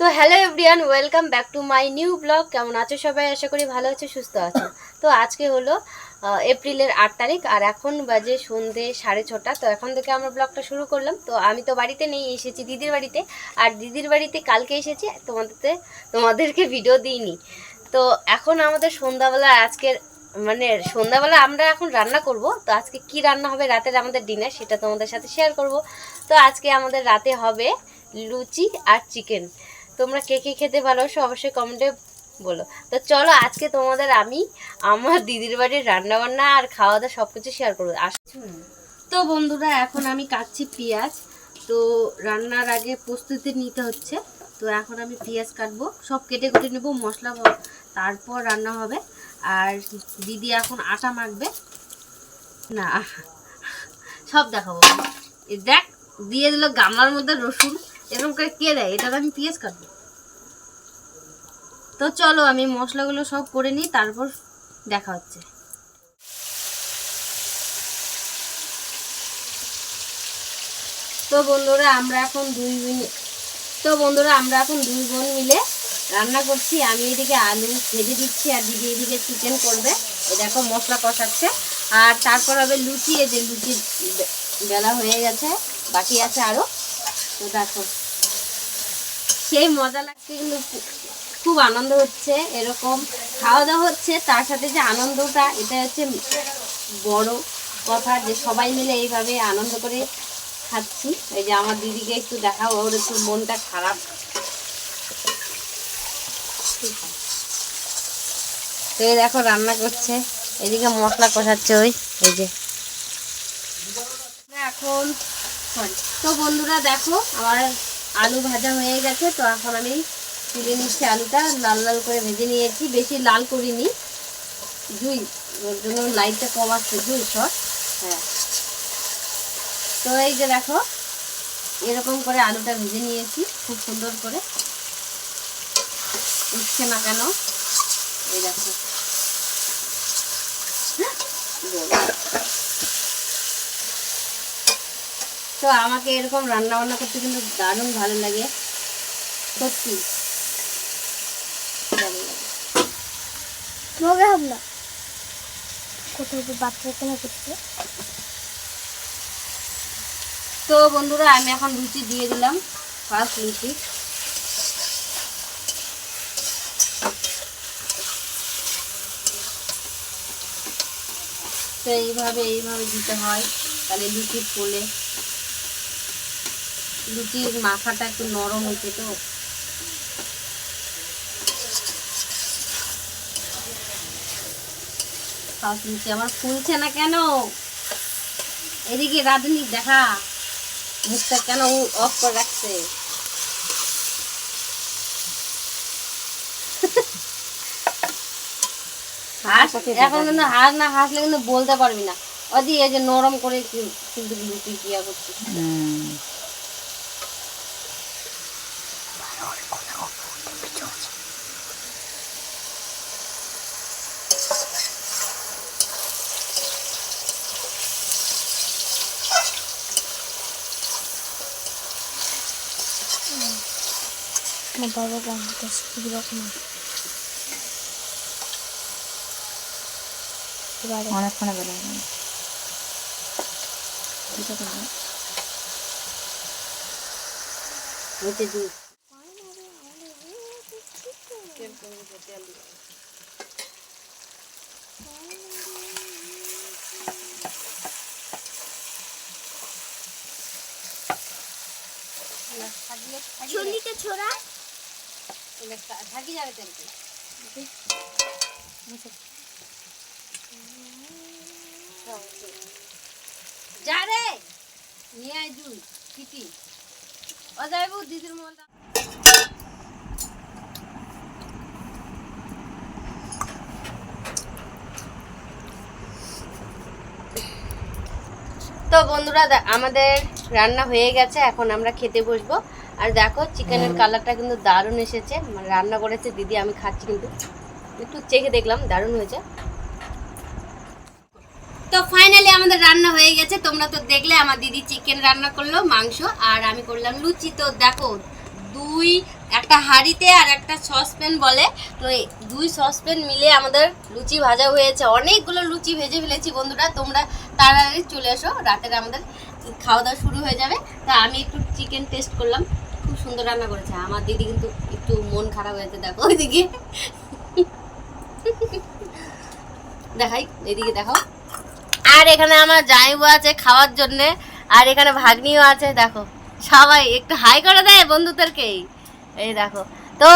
তো hello everyone welcome back to my new blog. কেমন আছো সবাই? আশা করি ভালো আছো, সুস্থ আছো। তো আজকে হলো এপ্রিলের আট তারিখ, আর এখন বাজে সন্ধে সাড়ে ছটা। তো এখন থেকে আমরা ব্লগটা শুরু করলাম। তো আমি তো বাড়িতে নেই, এসেছি দিদির বাড়িতে। আর দিদির বাড়িতে কালকে এসেছি তোমাদেরতে তোমাদেরকে ভিডিও দিইনি। তো এখন আমাদের সন্ধ্যাবেলা আজকের মানে সন্ধ্যাবেলা আমরা এখন রান্না করব। তো আজকে কি রান্না হবে রাতের আমাদের ডিনার সেটা তোমাদের সাথে শেয়ার করব। তো আজকে আমাদের রাতে হবে লুচি আর চিকেন তোমরা কে কে খেতে ভালোবাসো অবশ্যই কমেন্টে বলো। তো চলো আজকে তোমাদের আমি, আমার দিদির বাড়ির রান্না বান্না আর খাওয়া দাওয়া সব কিছু শেয়ার করব তো বন্ধুরা, এখন আমি কাটছি পেঁয়াজ। তো রান্নার আগে প্রস্তুতি নিতে হচ্ছে। তো এখন আমি পেঁয়াজ কাটবো। সব কেটে কুটে নেব, মশলা তারপর রান্না হবে। আর দিদি এখন আটা মাখবে। না সব দেখাবো। দেখ, দিয়ে দিল গামলার মধ্যে রসুন। এরকম করে কে দেয়? এটা আমি পেঁয়াজ কাটবো। তো চলো, আমি মশলাগুলো সব করে নিই, তারপর দেখা হচ্ছে। তো বন্ধুরা, আমরা এখন দুই মিনিট তো বন্ধুরা, আমরা এখন দুই বোন মিলে রান্না করছি। আমি এদিকে আলু ভেজে দিচ্ছি আর দিদি এদিকে চিকেন করবে। এই দেখো, মশলা কষাচ্ছে। আর তারপর হবে লুচি। এই যে লুচি বেলা হয়ে গেছে, বাকি আছে আরও। তো দেখো। সেই মজা লাগছে, কিন্তু খুব আনন্দ হচ্ছে, এরকম খাওয়া দাওয়া হচ্ছে, তার সাথে যে আনন্দটা, এটা হচ্ছে বড় কথা যে সবাই মিলে এইভাবে আনন্দ করে খাচ্ছি। এই যে আমার দিদিকে একটু দেখাও, ওর একটু মনটা খারাপ। তো এই দেখো, রান্না করছে। এদিকে মশলা কষাচ্ছে ওই, এই যে। এখন তো বন্ধুরা, দেখো, আমার আলু ভাজা হয়ে গেছে, তো এখন আমি তুলে নিচ্ছি আলুটা। লাল লাল করে ভেজে নিয়েছি, বেশি লাল করিনি। জুই, ওর জন্য লাইটটা কম আসছে, জুই শর্ট হ্যাঁ। তো এই যে দেখো, এরকম করে আলুটা ভেজে নিয়েছি, খুব সুন্দর করে। উঠছে না কেন? এই দেখো। তো আমাকে এরকম রান্না বান্না করতে কিন্তু দারুণ ভালো লাগে। সত্যি। মগে হব না। কোথাও বাচ্চা কেনা তো বন্ধুরা আমি এখন লুচি দিয়ে দিলাম ফার্স্ট লুচি তো এইভাবে এইভাবে দিতে হয় তাহলে লুচি ফুলে লুচির মাথাটা একটু নরম হচ্ছে তো। লুচি আমার ফুলছে না কেন? এদিকে রাধুনি দেখা। মুখটা কেন অফ করে রাখছে? এখন কিন্তু হাস না হাসলে কিন্তু বলতে পারবি না। ওদি এই যে নরম করে কিন্তু লুচি কিয়া করছিস বাবা বানাতে খুব রকম এবারে অনেকক্ষণে বেলা হচ্ছে দুধ চল্লিতে ছোড়া থাকি যাবে যা রে! নিয়ে আয় দুই চিঠি ও যাইবো দিদির মোবাইলটা তো বন্ধুরা আমাদের রান্না হয়ে গেছে এখন আমরা খেতে বসবো। আর দেখো চিকেনের কালারটা কিন্তু দারুণ এসেছে। মানে রান্না করেছে দিদি, আমি খাচ্ছি কিন্তু। একটু চেখে দেখলাম, দারুণ হয়েছে। তো ফাইনালি আমাদের রান্না হয়ে গেছে। তোমরা তো দেখলে, আমার দিদি চিকেন রান্না করল, মাংস, আর আমি করলাম লুচি। তো দেখো, দুই, একটা হাঁড়িতে আর একটা সসপ্যান বলে। তো দুই সসপ্যান মিলে আমাদের লুচি ভাজা হয়েছে। অনেকগুলো লুচি ভেজে ফেলেছি বন্ধুরা, তোমরা তাড়াতাড়ি চলে এসো। রাতের আমাদের খাওয়া দাওয়া শুরু হয়ে যাবে। তা আমি একটু চিকেন টেস্ট করলাম। খুব সুন্দর রান্না করেছে। আমার দিদি কিন্তু একটু মন খারাপ হয়েছে, দেখো ওইদিকে। দেখাই, এদিকে দেখো আর এখানে আমার জামাইবু আছে খাওয়ার জন্যে, আর এখানে ভাগ্নিও আছে, দেখো। সবাই একটু হাই করে দেয় বন্ধুদেরকেই। এই দেখো। তো